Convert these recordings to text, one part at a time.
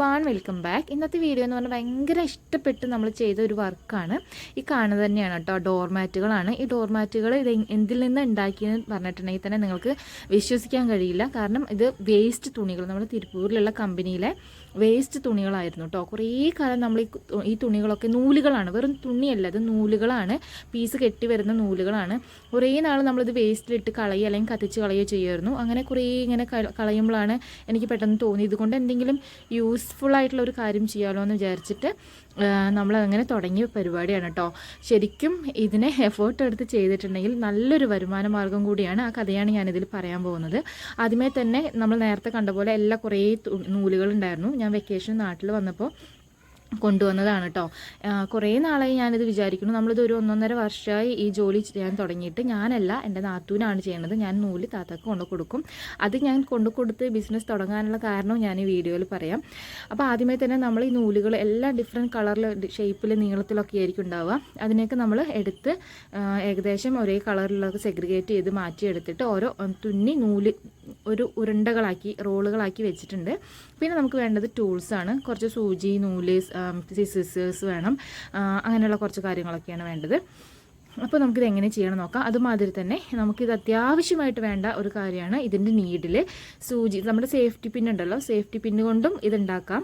One welcome back ഇന്നത്തെ video എന്ന് പറഞ്ഞാൽ ഭയങ്കര ഇഷ്ടപ്പെട്ട് നമ്മൾ ചെയ്ത ഒരു വർക്കാണ്. ഈ കാണുന്നത് തന്നെയാണ് കേട്ടോ ഡോർമാറ്റുകളാണ് ഈ ഡോർമാറ്റുകൾ ഇത് എന്തിൽ നിന്ന് ഉണ്ടാക്കിയെന്ന് പറഞ്ഞിട്ടുണ്ടെങ്കിൽ തന്നെ നിങ്ങൾക്ക് വിശ്വസിക്കാൻ കഴിയില്ല. കാരണം ഇത് വേസ്റ്റ് തുണികൾ. നമ്മൾ തിരുപ്പൂരിലുള്ള കമ്പനിയിലെ വേസ്റ്റ് തുണികളായിരുന്നു കേട്ടോ. കുറേ കാലം നമ്മൾ ഈ തുണികളൊക്കെ നൂലുകളാണ്. വെറും തുണിയല്ല ഇത് നൂലുകളാണ്. പീസ് കെട്ടി വരുന്ന നൂലുകളാണ്. കുറേ നാൾ നമ്മളിത് വേസ്റ്റിലിട്ട് കളയുക അല്ലെങ്കിൽ കത്തിച്ച് കളയുകയോ ചെയ്യുമായിരുന്നു അങ്ങനെ കുറേ ഇങ്ങനെ കളയുമ്പോഴാണ് എനിക്ക് പെട്ടെന്ന് തോന്നി ഇതുകൊണ്ട് എന്തെങ്കിലും യൂസ്ഫുൾ ആയിട്ടുള്ള ഒരു കാര്യം ചെയ്യാമല്ലോ എന്ന് വിചാരിച്ചിട്ട് നമ്മൾ അങ്ങനെ തുടങ്ങിയ പരിപാടിയാണ് കേട്ടോ ശരിക്കും ഇതിനെ എഫേർട്ട് എടുത്ത് ചെയ്തിട്ടുണ്ടെങ്കിൽ നല്ലൊരു വരുമാന മാർഗം കൂടിയാണ് ആ കഥയാണ് ഞാനിതിൽ പറയാൻ പോകുന്നത്. ആദ്യമേ തന്നെ നമ്മൾ നേരത്തെ കണ്ട പോലെ എല്ലാ കുറേ നൂലുകളുണ്ടായിരുന്നു ഞാൻ വെക്കേഷൻ നാട്ടിൽ വന്നപ്പോൾ കൊണ്ടുവന്നതാണ് കേട്ടോ കുറേ നാളായി ഞാനിത് വിചാരിക്കുന്നു. നമ്മളിത് ഒരു ഒന്നൊന്നര വർഷമായി ഈ ജോലി ചെയ്യാൻ തുടങ്ങിയിട്ട് ഞാനല്ല എന്റെ നാത്തൂനാണ് ചെയ്യുന്നത് ഞാൻ നൂൽ താത്തക്ക് കൊണ്ടു കൊടുക്കും. അത് ഞാൻ കൊണ്ടു കൊടുത്ത് ബിസിനസ് തുടങ്ങാനുള്ള കാരണം ഞാൻ ഈ വീഡിയോയിൽ പറയാം. അപ്പോൾ ആദ്യമേ തന്നെ നമ്മൾ ഈ നൂലുകൾ എല്ലാ ഡിഫറെന്റ് കളറിൽ ഷേപ്പിൽ നീളത്തിലൊക്കെ ആയിരിക്കും ഉണ്ടാവുക. അതിനെയൊക്കെ നമ്മൾ എടുത്ത് ഏകദേശം ഒരേ കളറിലൊക്കെ സെഗ്രിഗേറ്റ് ചെയ്ത് മാറ്റിയെടുത്തിട്ട് ഓരോ തുന്നി നൂൽ ഒരു ഉരുണ്ടകളാക്കി റോളുകളാക്കി വെച്ചിട്ടുണ്ട്. പിന്നെ നമുക്ക് വേണ്ടത് ടൂൾസാണ്. കുറച്ച് സൂചി നൂൽ സിസേഴ്സ് വേണം. അങ്ങനെയുള്ള കുറച്ച് കാര്യങ്ങളൊക്കെയാണ് വേണ്ടത്. അപ്പോൾ നമുക്കിത് എങ്ങനെ ചെയ്യണം നോക്കാം. അതുമാതിരി തന്നെ നമുക്കിത് അത്യാവശ്യമായിട്ട് വേണ്ട ഒരു കാര്യമാണ് ഇതിന്റെ നീഡിൽ സൂചി നമ്മുടെ സേഫ്റ്റി പിന്നുണ്ടല്ലോ സേഫ്റ്റി പിന്ന് കൊണ്ടും ഇതുണ്ടാക്കാം.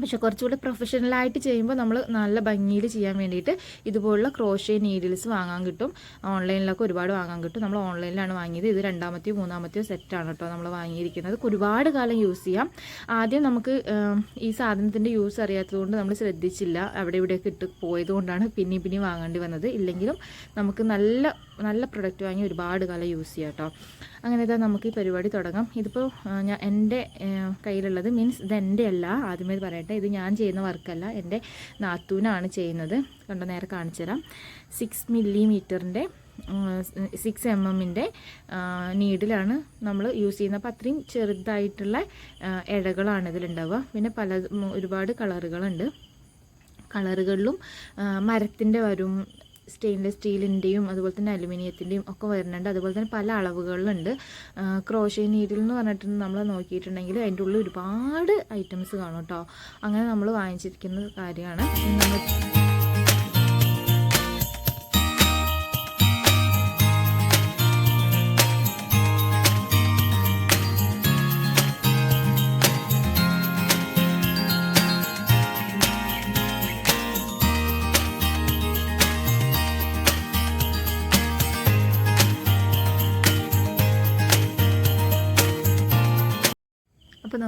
പക്ഷെ കുറച്ചുകൂടി പ്രൊഫഷണലായിട്ട് ചെയ്യുമ്പോൾ നമ്മൾ നല്ല ഭംഗിയിൽ ചെയ്യാൻ വേണ്ടിയിട്ട് ഇതുപോലുള്ള ക്രോഷേ നീഡിൽസ് വാങ്ങാൻ കിട്ടും. ഓൺലൈനിലൊക്കെ ഒരുപാട് വാങ്ങാൻ കിട്ടും. നമ്മൾ ഓൺലൈനിലാണ് വാങ്ങിയത്. ഇത് രണ്ടാമത്തെയോ മൂന്നാമത്തെയോ സെറ്റാണ് കേട്ടോ നമ്മൾ വാങ്ങിയിരിക്കുന്നത്. ഒരുപാട് കാലം യൂസ് ചെയ്യാം. ആദ്യം നമുക്ക് ഈ സാധനത്തിന്റെ യൂസ് അറിയാത്തതുകൊണ്ട് നമ്മൾ ശ്രദ്ധിച്ചില്ല. അവിടെ ഇവിടെയൊക്കെ ഇട്ട് പോയതുകൊണ്ടാണ് പിന്നെയും പിന്നെയും വാങ്ങേണ്ടി വന്നത്. ഇല്ലെങ്കിലും നമുക്ക് നല്ല നല്ല പ്രൊഡക്റ്റ് വാങ്ങി ഒരുപാട് കാലം യൂസ് ചെയ്യാം കേട്ടോ. അങ്ങനെ ഇതാ നമുക്ക് ഈ പരിപാടി തുടങ്ങാം. ഇതിപ്പോൾ ഞാൻ എന്റെ കയ്യിലുള്ളത് മീൻസ് ഇത് എന്റെ അല്ല. ആദ്യമേ പറയട്ടെ ഇത് ഞാൻ ചെയ്യുന്ന വർക്കല്ല. എന്റെ നാത്തൂനാണ് ചെയ്യുന്നത്. കണ്ടോ നേരെ കാണിച്ചു തരാം. സിക്സ് മില്ലിമീറ്ററിന്റെ സിക്സ് എം എമ്മിന്റെ നീഡിലാണ് നമ്മൾ യൂസ് ചെയ്യുന്നത്. അപ്പോൾ അത്രയും ചെറുതായിട്ടുള്ള ഇടകളാണ് ഇതിലുണ്ടാവുക. പിന്നെ പല ഒരുപാട് കളറുകളുണ്ട്. കളറുകളിലും മരത്തിന്റെ വരും സ്റ്റെയിൻലെസ് സ്റ്റീലിന്റെയും അതുപോലെ തന്നെ അലുമിനിയത്തിന്റെയും ഒക്കെ വരുന്നുണ്ട്. അതുപോലെ തന്നെ പല അളവുകളിലുണ്ട്. ക്രോഷേ നീഡിൽ എന്ന് പറഞ്ഞിട്ട് നമ്മൾ നോക്കിയിട്ടുണ്ടെങ്കിൽ അതിന്റെ ഉള്ളിൽ ഒരുപാട് ഐറ്റംസ് കാണും കേട്ടോ അങ്ങനെ നമ്മൾ വാങ്ങിച്ചിരിക്കുന്ന കാര്യമാണ്. നമ്മൾ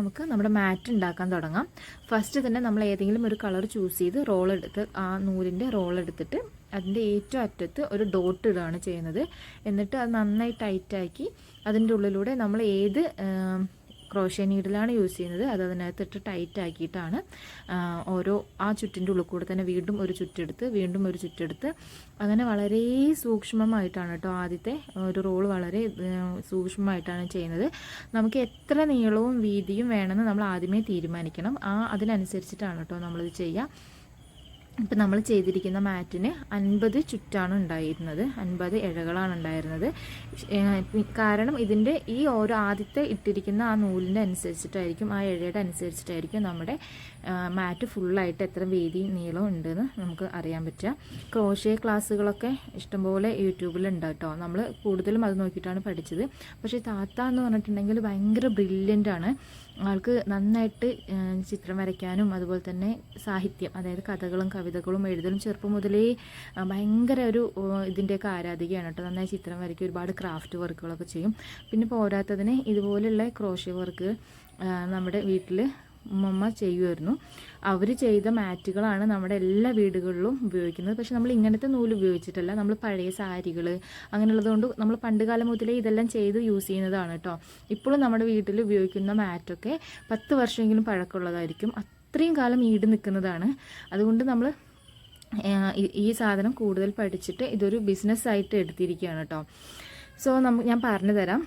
നമുക്ക് നമ്മുടെ മാറ്റ് ഉണ്ടാക്കാൻ തുടങ്ങാം. ഫസ്റ്റ് തന്നെ നമ്മൾ ഏതെങ്കിലും ഒരു കളർ ചൂസ് ചെയ്ത് റോൾ എടുത്ത് ആ നൂലിന്റെ റോൾ എടുത്തിട്ട് അതിന്റെ ഏറ്റവും അറ്റത്ത് ഒരു ഡോട്ട് ഇടുകയാണ് ചെയ്യുന്നത്. എന്നിട്ട് അത് നന്നായി ടൈറ്റാക്കി അതിന്റെ ഉള്ളിലൂടെ നമ്മൾ ഏത് ക്രോഷ്യ നീഡിലാണ് യൂസ് ചെയ്യുന്നത്. അത് അതിനകത്തിട്ട് ടൈറ്റ് ആക്കിയിട്ടാണ് ഓരോ ആ ചുറ്റിന്റെ ഉള്ളിൽ കൂടെ തന്നെ വീണ്ടും ഒരു ചുറ്റെടുത്ത് വീണ്ടും ഒരു ചുറ്റെടുത്ത്. അങ്ങനെ വളരെ സൂക്ഷ്മമായിട്ടാണ് കേട്ടോ ആദ്യത്തെ ഒരു റോൾ വളരെ സൂക്ഷ്മമായിട്ടാണ് ചെയ്യുന്നത്. നമുക്ക് എത്ര നീളവും വീതിയും വേണമെന്ന് നമ്മൾ ആദ്യമേ തീരുമാനിക്കണം. ആ അതിനനുസരിച്ചിട്ടാണ് കേട്ടോ നമ്മളിത് ചെയ്യുക. ഇപ്പം നമ്മൾ ചെയ്തിരിക്കുന്ന മാറ്റിന് അൻപത് ചുറ്റാണ് ഉണ്ടായിരുന്നത്. അൻപത് ഇഴകളാണ് ഉണ്ടായിരുന്നത്. കാരണം ഇതിന്റെ ഈ ഓരോ ആദ്യത്തെ ഇട്ടിരിക്കുന്ന ആ നൂലിന്റെ അനുസരിച്ചിട്ടായിരിക്കും ആ ഇഴയുടെ അനുസരിച്ചിട്ടായിരിക്കും നമ്മുടെ മാറ്റ് ഫുള്ളായിട്ട് എത്ര വീതി നീളം ഉണ്ടെന്ന് നമുക്ക് അറിയാൻ പറ്റുക. ക്രോഷ്യ ക്ലാസ്സുകളൊക്കെ ഇഷ്ടംപോലെ യൂട്യൂബിലുണ്ട് കേട്ടോ. നമ്മൾ കൂടുതലും അത് നോക്കിയിട്ടാണ് പഠിച്ചത്. പക്ഷേ താത്ത എന്ന് പറഞ്ഞിട്ടുണ്ടെങ്കിൽ ഭയങ്കര ബ്രില്യന്റ് ആണ്. ആൾക്ക് നന്നായിട്ട് ചിത്രം വരയ്ക്കാനും അതുപോലെ തന്നെ സാഹിത്യം അതായത് കഥകളും കവിതകളും എഴുതലും ചെറുപ്പം മുതലേ ഭയങ്കര ഒരു ഇതിന്റെയൊക്കെ ആരാധികയാണ് കേട്ടോ. നന്നായി ചിത്രം വരയ്ക്കും ഒരുപാട് ക്രാഫ്റ്റ് വർക്കുകളൊക്കെ ചെയ്യും. പിന്നെ പോരാത്തതിന് ഇതുപോലെയുള്ള ക്രോഷ്യ വർക്ക് നമ്മുടെ വീട്ടിൽ ഉമ്മമ്മ ചെയ്യുമായിരുന്നു. അവർ ചെയ്ത മാറ്റുകളാണ് നമ്മുടെ എല്ലാ വീടുകളിലും ഉപയോഗിക്കുന്നത്. പക്ഷെ നമ്മൾ ഇങ്ങനത്തെ നൂൽ ഉപയോഗിച്ചിട്ടല്ല. നമ്മൾ പഴയ സാരികൾ അങ്ങനെയുള്ളത് കൊണ്ട് നമ്മൾ പണ്ട് കാലം മുതലേ ഇതെല്ലാം ചെയ്ത് യൂസ് ചെയ്യുന്നതാണ് കേട്ടോ. ഇപ്പോഴും നമ്മുടെ വീട്ടിൽ ഉപയോഗിക്കുന്ന മാറ്റൊക്കെ പത്ത് വർഷമെങ്കിലും പഴക്കമുള്ളതായിരിക്കും. അത്രയും കാലം ഈട് നിൽക്കുന്നതാണ്. അതുകൊണ്ട് നമ്മൾ ഈ- സാധനം കൂടുതൽ പഠിച്ചിട്ട് ഇതൊരു ബിസിനസ്സായിട്ട് എടുത്തിരിക്കുകയാണ് കേട്ടോ സോ നമുക്ക് ഞാൻ പറഞ്ഞു തരാം.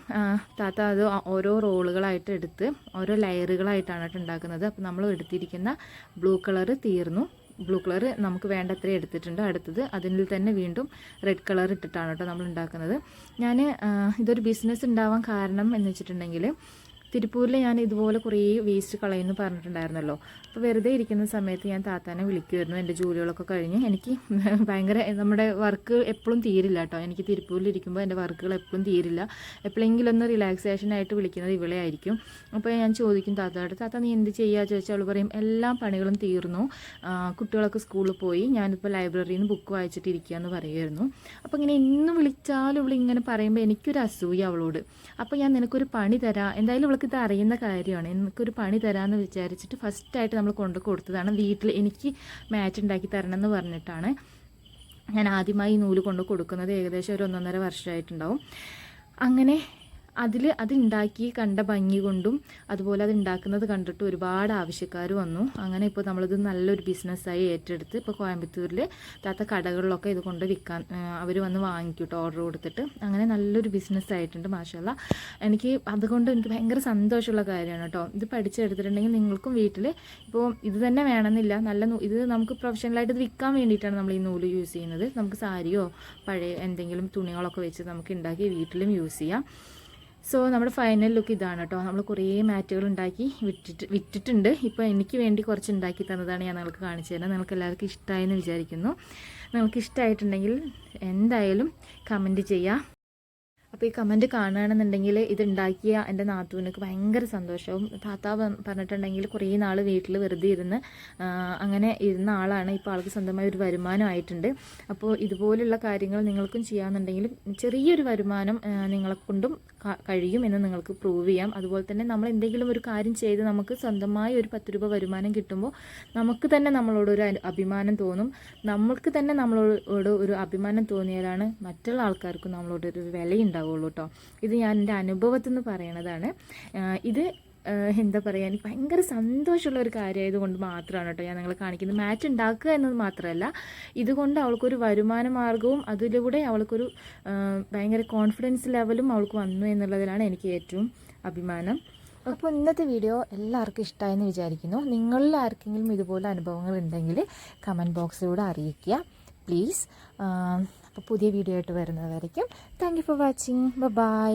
താത്ത അത് ഓരോ റോളുകളായിട്ട് എടുത്ത് ഓരോ ലെയറുകളായിട്ടാണ് ഉണ്ടാക്കുന്നത്. അപ്പോൾ നമ്മൾ എടുത്തിരിക്കുന്ന ബ്ലൂ കളർ തീർന്നു. ബ്ലൂ കളർ നമുക്ക് വേണ്ടത്ര എടുത്തിട്ടുണ്ട്. അടുത്തത് അതിൽ തന്നെ വീണ്ടും റെഡ് കളർ ഇട്ടിട്ടാണ് കേട്ടോ നമ്മൾ ഉണ്ടാക്കുന്നത്. ഞാൻ ഇതൊരു ബിസിനസ് ഉണ്ടാവാൻ കാരണം എന്ന് വെച്ചിട്ടുണ്ടെങ്കിൽ തിരുപ്പൂരിൽ ഞാൻ ഇതുപോലെ കുറേ വേസ്റ്റ് കളയുമെന്ന് പറഞ്ഞിട്ടുണ്ടായിരുന്നല്ലോ. അപ്പോൾ വെറുതെ ഇരിക്കുന്ന സമയത്ത് ഞാൻ താത്താനെ വിളിക്കുമായിരുന്നു എന്റെ ജോലികളൊക്കെ കഴിഞ്ഞ് എനിക്ക് ഭയങ്കര നമ്മുടെ വർക്ക് എപ്പോഴും തീരില്ല കേട്ടോ. എനിക്ക് തിരുപ്പൂരിൽ ഇരിക്കുമ്പോൾ എന്റെ വർക്കുകൾ എപ്പോഴും തീരില്ല. എപ്പോഴെങ്കിലും ഒന്ന് റിലാക്സേഷൻ ആയിട്ട് വിളിക്കുന്നത് ഇവളെ ആയിരിക്കും. അപ്പോൾ ഞാൻ ചോദിക്കും താത്തയോട് താത്ത നീ എന്ത് ചെയ്യുക ചോദിച്ചാൽ അവൾ പറയും എല്ലാ പണികളും തീർന്നു. കുട്ടികളൊക്കെ സ്കൂളിൽ പോയി. ഞാനിപ്പോൾ ലൈബ്രറിയിൽ നിന്ന് ബുക്ക് വായിച്ചിട്ട് എന്ന് പറയുമായിരുന്നു അപ്പോൾ ഇങ്ങനെ എന്ന് വിളിച്ചാലും ഇവളിങ്ങനെ പറയുമ്പോൾ എനിക്കൊരു അസൂയ അവളോട്. അപ്പോൾ ഞാൻ നിനക്കൊരു പണി തരാം. എന്തായാലും ഇവൾക്ക് ഇത് അറിയുന്ന കാര്യമാണ്. എനിക്കൊരു പണി തരാമെന്ന് വിചാരിച്ചിട്ട് ഫസ്റ്റായിട്ട് നമ്മൾ കൊണ്ടു കൊടുത്തതാണ്. വീട്ടിൽ എനിക്ക് മാറ്റ് ഉണ്ടാക്കി തരണം എന്ന് പറഞ്ഞിട്ടാണ്. ഞാൻ ആദ്യമായി നൂൽ കൊണ്ട് കൊടുക്കുന്നത് ഏകദേശം ഒരു ഒന്നൊന്നര വർഷമായിട്ടുണ്ടാവും അങ്ങനെ അതിൽ അത് ഉണ്ടാക്കി കണ്ട ഭംഗി കൊണ്ടും അതുപോലെ അത് ഉണ്ടാക്കുന്നത് കണ്ടിട്ട് ഒരുപാട് ആവശ്യക്കാർ വന്നു. അങ്ങനെ ഇപ്പോൾ നമ്മളിത് നല്ലൊരു ബിസിനസ്സായി ഏറ്റെടുത്ത് ഇപ്പോൾ കോയമ്പത്തൂരിൽ താത്ത കടകളിലൊക്കെ ഇത് കൊണ്ട് വിൽക്കാൻ അവർ വന്ന് വാങ്ങിക്കൂട്ടോ ഓർഡർ കൊടുത്തിട്ട്. അങ്ങനെ നല്ലൊരു ബിസിനസ് ആയിട്ടുണ്ട് മാഷല്ല. എനിക്ക് അതുകൊണ്ട് എനിക്ക് ഭയങ്കര സന്തോഷമുള്ള കാര്യമാണ് കേട്ടോ. ഇത് പഠിച്ചെടുത്തിട്ടുണ്ടെങ്കിൽ നിങ്ങൾക്കും വീട്ടിൽ ഇപ്പോൾ ഇത് തന്നെ വേണമെന്നില്ല. നല്ല ഇത് നമുക്ക് പ്രൊഫഷണലായിട്ട് ഇത് വിൽക്കാൻ വേണ്ടിയിട്ടാണ് നമ്മൾ ഈ നൂൽ യൂസ് ചെയ്യുന്നത്. നമുക്ക് സാരിയോ പഴയ എന്തെങ്കിലും തുണികളൊക്കെ വെച്ച് നമുക്ക് ഉണ്ടാക്കി വീട്ടിലും യൂസ് ചെയ്യാം. സോ നമ്മുടെ ഫൈനൽ ലുക്ക് ഇതാണ് കേട്ടോ നമ്മൾ കുറേ മാറ്റുകൾ ഉണ്ടാക്കി വിറ്റിട്ട് വിറ്റിട്ടുണ്ട് ഇപ്പോൾ എനിക്ക് വേണ്ടി കുറച്ച് ഉണ്ടാക്കി തന്നതാണ് ഞാൻ നിങ്ങൾക്ക് കാണിച്ചു തരുന്നത്. നിങ്ങൾക്ക് എല്ലാവർക്കും ഇഷ്ടമായെന്ന് വിചാരിക്കുന്നു. നിങ്ങൾക്ക് ഇഷ്ടമായിട്ടുണ്ടെങ്കിൽ എന്തായാലും കമന്റ് ചെയ്യുക അപ്പോൾ ഈ കമന്റ് കാണുകയാണെന്നുണ്ടെങ്കിൽ ഇത് ഉണ്ടാക്കിയ എന്റെ നാത്തുവിനൊക്കെ ഭയങ്കര സന്തോഷവും താത്ത പറഞ്ഞിട്ടുണ്ടെങ്കിൽ കുറേ നാൾ വീട്ടിൽ വെറുതെ ഇരുന്ന് അങ്ങനെ ഇരുന്ന ആളാണ്. ഇപ്പോൾ ആൾക്ക് സ്വന്തമായി ഒരു വരുമാനമായിട്ടുണ്ട് അപ്പോൾ ഇതുപോലുള്ള കാര്യങ്ങൾ നിങ്ങൾക്കും ചെയ്യാമെന്നുണ്ടെങ്കിൽ ചെറിയൊരു വരുമാനം നിങ്ങളെക്കൊണ്ടും കഴിയും എന്ന് നിങ്ങൾക്ക് പ്രൂവ് ചെയ്യാം. അതുപോലെ തന്നെ നമ്മൾ എന്തെങ്കിലും ഒരു കാര്യം ചെയ്ത് നമുക്ക് സ്വന്തമായി ഒരു പത്ത് രൂപ വരുമാനം കിട്ടുമ്പോൾ നമുക്ക് തന്നെ നമ്മളോട് ഒരു അഭിമാനം തോന്നും. നമ്മൾക്ക് തന്നെ നമ്മളോട് ഒരു അഭിമാനം തോന്നിയാലാണ് മറ്റുള്ള ആൾക്കാർക്കും നമ്മളോടൊരു വിലയുണ്ടാവുള്ളൂ കേട്ടോ ഇത് ഞാൻ എന്റെ അനുഭവത്തിൽ നിന്ന് പറയണതാണ്. ഇത് എന്താ പറയുക എനിക്ക് ഭയങ്കര സന്തോഷമുള്ള ഒരു കാര്യമായതുകൊണ്ട് മാത്രമാണ് കേട്ടോ ഞാൻ നിങ്ങളെ കാണിക്കുന്നത്. മാച്ച് ഉണ്ടാക്കുക എന്നത് മാത്രമല്ല ഇതുകൊണ്ട് അവൾക്കൊരു വരുമാന മാർഗവും അതിലൂടെ അവൾക്കൊരു ഭയങ്കര കോൺഫിഡൻസ് ലെവലും അവൾക്ക് വന്നു എന്നുള്ളതിലാണ് എനിക്ക് ഏറ്റവും അഭിമാനം. അപ്പോൾ ഇന്നത്തെ വീഡിയോ എല്ലാവർക്കും ഇഷ്ടമായെന്ന് വിചാരിക്കുന്നു. നിങ്ങളിൽ ആർക്കെങ്കിലും ഇതുപോലെ അനുഭവങ്ങൾ ഉണ്ടെങ്കിൽ കമന്റ് ബോക്സിലൂടെ അറിയിക്കുക. പ്ലീസ് അപ്പോൾ പുതിയ വീഡിയോ ആയിട്ട് വരുന്നതായിരിക്കും thank you for watching bye